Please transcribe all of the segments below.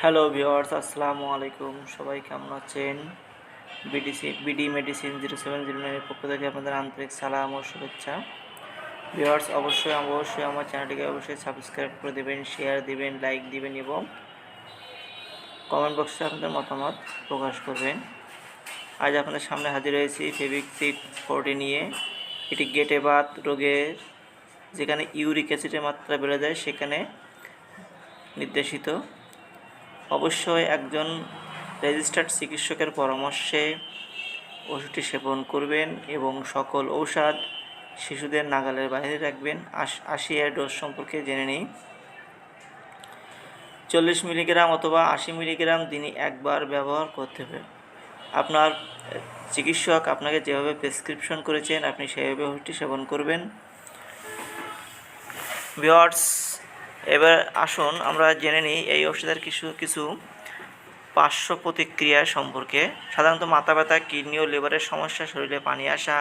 Hello viewers আসসালামু আলাইকুম। সবাই কেমন আছেন? BDC BD medicine zero seven zero নাইনের পক্ষ থেকে আপনাদের আন্তরিক সালাম ও শুভেচ্ছা। ভিওয়ার্স অবশ্যই অবশ্যই আমার চ্যানেলটিকে অবশ্যই সাবস্ক্রাইব করে দেবেন শেয়ার দিবেন লাইক দিবেন এবং কমেন্ট বক্সে আপনাদের মতামত প্রকাশ করবেন। আজ আপনাদের সামনে হাজির হয়েছি ফেবিক সিট ফোরটি নিয়ে। এটি গেটে বাত রোগের, যেখানে ইউরিক অ্যাসিডের মাত্রা বেড়ে যায়, সেখানে নির্দেশিত। অবশ্যই একজন রেজিস্টার্ড চিকিৎসকের পরামর্শে ওষুধটি সেবন করবেন এবং সকল ঔষধ শিশুদের নাগালের বাইরে রাখবেন। আশ- এর ডোজ সম্পর্কে জেনে নিই। চল্লিশ মিলিগ্রাম অথবা আশি মিলিগ্রাম দিনে একবার ব্যবহার করতে হবে আপনার চিকিৎসক আপনাকে যেভাবে প্রেসক্রিপশন করেছেন, আপনি সেইভাবে ওষুধটি সেবন করবেন। ভিওয়ার্স এবার আসুন আমরা জেনে নিই এই ওষুধের কিছু কিছু পার্শ্ব প্রতিক্রিয়া সম্পর্কে। সাধারণত মাথা ব্যথা, কিডনি ও লিভারের সমস্যা, শরীরে পানি আসা,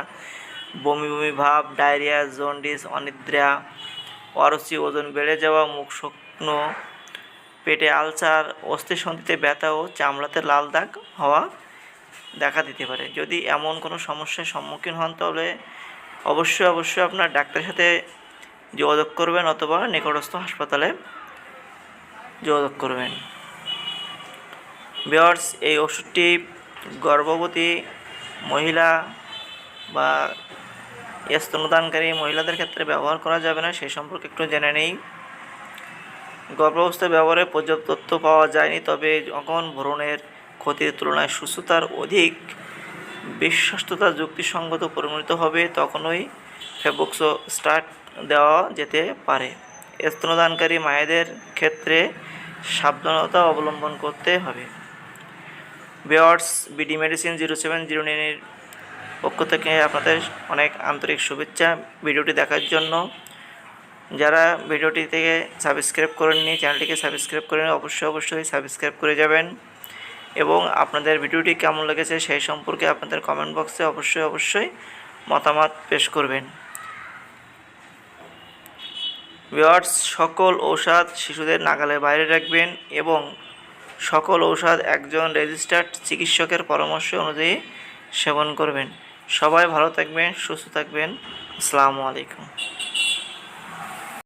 বমি বমি ভাব, ডায়রিয়া, জন্ডিস, অনিদ্রা, অরুচি, ওজন বেড়ে যাওয়া, মুখ শুকনো, পেটে আলসার, অস্থিসন্ধিতে ব্যথা ও চামড়াতে লাল দাগ হওয়া দেখা দিতে পারে। যদি এমন কোনো সমস্যার সম্মুখীন হন, তাহলে অবশ্যই অবশ্যই আপনার ডাক্তারের সাথে যোগাযোগ করবেন অথবা নিকটস্থ হাসপাতালে যোগাযোগ করবেন। বিয়ার্স এই ওষুধটি গর্ভবতী মহিলা বা স্তনদানকারী মহিলাদের ক্ষেত্রে ব্যবহার করা যাবে না সেই সম্পর্কে একটু জেনে নেই। গর্ভাবস্থায় ব্যবহারে পর্যাপ্ত তথ্য পাওয়া যায়নি, তবে যখন ভ্রণের ক্ষতির তুলনায় সুস্থতার অধিক বিশ্বস্ততা যুক্তিসঙ্গত পরিণত হবে, তখনই ফেবক্সো স্টার্ট দেওয়া যেতে পারে। স্তনদানকারী মায়েদের ক্ষেত্রে সাবধানতা অবলম্বন করতে হবে। Beers BD medicine zero seven zero নাইনের পক্ষ থেকে আপনাদের অনেক আন্তরিক শুভেচ্ছা ভিডিওটি দেখার জন্য। যারা ভিডিওটি থেকে সাবস্ক্রাইব করেননি, চ্যানেলটিকে সাবস্ক্রাইব করেন অবশ্যই অবশ্যই সাবস্ক্রাইব করে যাবেন। এবং আপনাদের ভিডিওটি কেমন লেগেছে সেই সম্পর্কে আপনাদের কমেন্ট বক্সে অবশ্যই অবশ্যই মতামত পেশ করবেন। ভিওয়ার্স সকল ঔষধ শিশুদের নাগালের বাইরে রাখবেন এবং সকল ঔষধ একজন রেজিস্টার্ড চিকিৎসকের পরামর্শ অনুযায়ী সেবন করবেন। সবাই ভালো থাকবেন, সুস্থ থাকবেন। আসসালামু আলাইকুম।